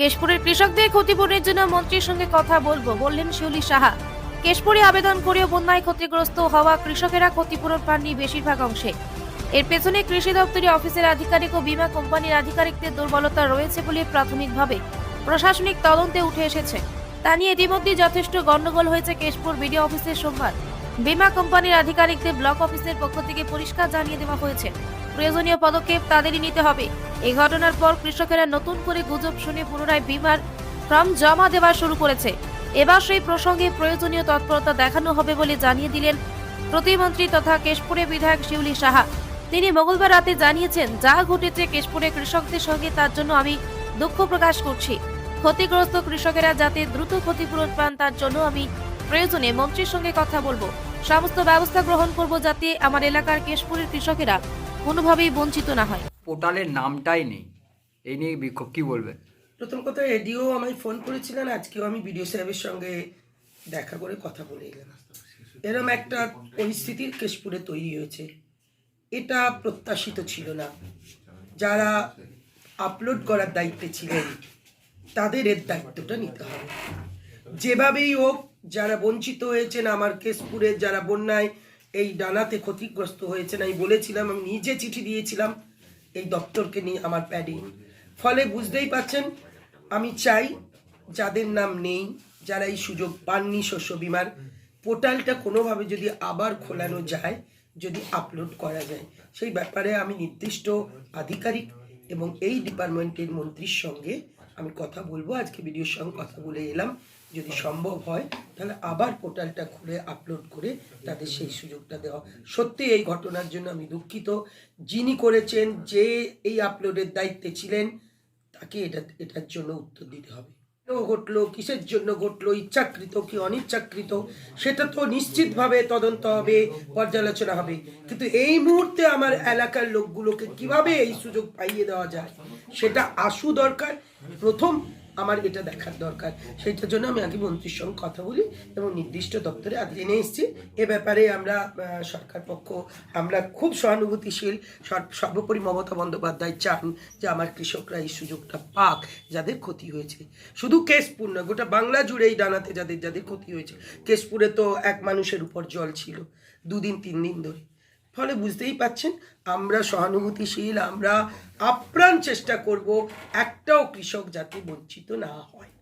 কেশপুরের কৃষকদের ক্ষতিপূরণের জন্য মন্ত্রীর সঙ্গে কথা বলব, বললেন শিউলি সাহা। কেশপুরে আবেদন করেও বন্যায় ক্ষতিগ্রস্ত হওয়া কৃষকেরা ক্ষতিপূরণ পাননি বেশিরভাগ অংশে। এর পেছনে কৃষি দপ্তরি অফিসের আধিকারিক ও বীমা কোম্পানির আধিকারিকদের দুর্বলতা রয়েছে বলে প্রাথমিকভাবে প্রশাসনিক তদন্তে উঠে এসেছে। তা নিয়ে ইতিমধ্যে যথেষ্ট গণ্ডগোল হয়েছে কেশপুর বিডিও অফিসের সোমবার। বীমা কোম্পানির আধিকারিকদের ব্লক অফিসের পক্ষ থেকে পরিষ্কার জানিয়ে দেওয়া হয়েছে। প্রয়োজনীয় পদক্ষেপ তাদেরই নিতে হবে। এই ঘটনার পর কৃষকেরা নতুন করে গুজব শুনে পুনরায় বিমার ফর্ম জমা দেওয়া শুরু করেছে। এবার সেই প্রসঙ্গে প্রয়োজনীয় তৎপরতা দেখানো হবে বলে জানিয়ে দিলেন প্রতিমন্ত্রী তথা কেশপুরে বিধায়ক শিউলি সাহা। তিনি মঙ্গলবার রাতে জানিয়েছেন, যা ঘটেছে কেশপুরে কৃষকদের সঙ্গে তার জন্য আমি দুঃখ প্রকাশ করছি। ক্ষতিগ্রস্ত কৃষকেরা যাতে দ্রুত ক্ষতিপূরণ পান তার জন্য আমি প্রয়োজনে মন্ত্রীর সঙ্গে কথা বলব। সমস্ত ব্যবস্থা গ্রহণ করব যাতে আমার এলাকার কেশপুরের কৃষকেরা কোনোভাবেই বঞ্চিত না হয়। পোর্টালের নামটাই নেই। এই নিয়ে বিক্ষোভ কী বলবেন প্রথম কথা এডিও আমায় ফোন করেছিলেন আজকেও আমি বিডিও সাহেবের সঙ্গে দেখা করে কথা বলে এলাম। এরম একটা পরিস্থিতির কেশপুরে তৈরি হয়েছে। এটা প্রত্যাশিত ছিল না। যারা আপলোড করার দায়িত্বে ছিলেন তাদের এর দায়িত্বটা নিতে হবে। যেভাবেই হোক যারা বঞ্চিত হয়েছেন আমার কেশপুরের যারা বন্যায় এই ডানাতে ক্ষতিগ্রস্ত হয়েছেন। আমি বলেছিলাম, আমি নিজে চিঠি দিয়েছিলাম এই দপ্তরকে নিয়ে আমার প্যাডে। ফলে বুঝতেই পাচ্ছেন আমি চাই যাদের নাম নেই, যারা এই সুযোগ পাননি শস্য বিমার, পোর্টালটা কোনোভাবে যদি আবার খোলানো যায়, যদি আপলোড করা যায়। সেই ব্যাপারে আমি নির্দিষ্ট আধিকারিক এবং এই ডিপার্টমেন্টের মন্ত্রীর সঙ্গে আমি কথা বলব। আজকে ভিডিওর সঙ্গে কথা বলে এলাম। যদি সম্ভব হয়, তাহলে আবার পোর্টালটা খুলে আপলোড করে তাদের সেই সুযোগটা দেওয়া। সত্যি এই ঘটনার জন্য আমি দুঃখিত। যিনি করেছেন, যে এই আপলোডের দায়িত্বে ছিলেন, তাকে এটা, এটার জন্য উত্তর দিতে হবে। ঘটলো? কিসের জন্য ঘটলো? ইচ্ছাকৃত কি অনিচ্ছাকৃত? সেটা তো নিশ্চিতভাবে তদন্ত হবে, পর্যালোচনা হবে। কিন্তু এই মুহূর্তে আমার এলাকার লোকগুলোকে কীভাবে এই সুযোগ পাইয়ে দেওয়া যায়? সেটা আসু দরকার। প্রথম আমার এটা দেখার দরকার। সেইটার জন্য আমি আগে মন্ত্রীর সঙ্গে কথা বলি এবং নির্দিষ্ট দপ্তরে আজ জেনে এসেছি। এ ব্যাপারে আমরা সরকার পক্ষ, আমরা খুব সহানুভূতিশীল। সর- সর্বোপরি মমতা বন্দ্যোপাধ্যায় চান যে আমার কৃষকরা এই সুযোগটা পাক, যাদের ক্ষতি হয়েছে। শুধু কেশপুর না, গোটা বাংলা জুড়ে এই ডানাতে যাদের যাদের ক্ষতি হয়েছে। কেশপুরে তো এক মানুষের উপর জল ছিল, দুদিন, তিন দিন ধরে। ফলে বুঝতেই পাচ্ছেন, আমরা সহানুভূতিশীল, আমরা আপ্রাণ চেষ্টা করব একটাও কৃষক যাতে বঞ্চিত না হয়।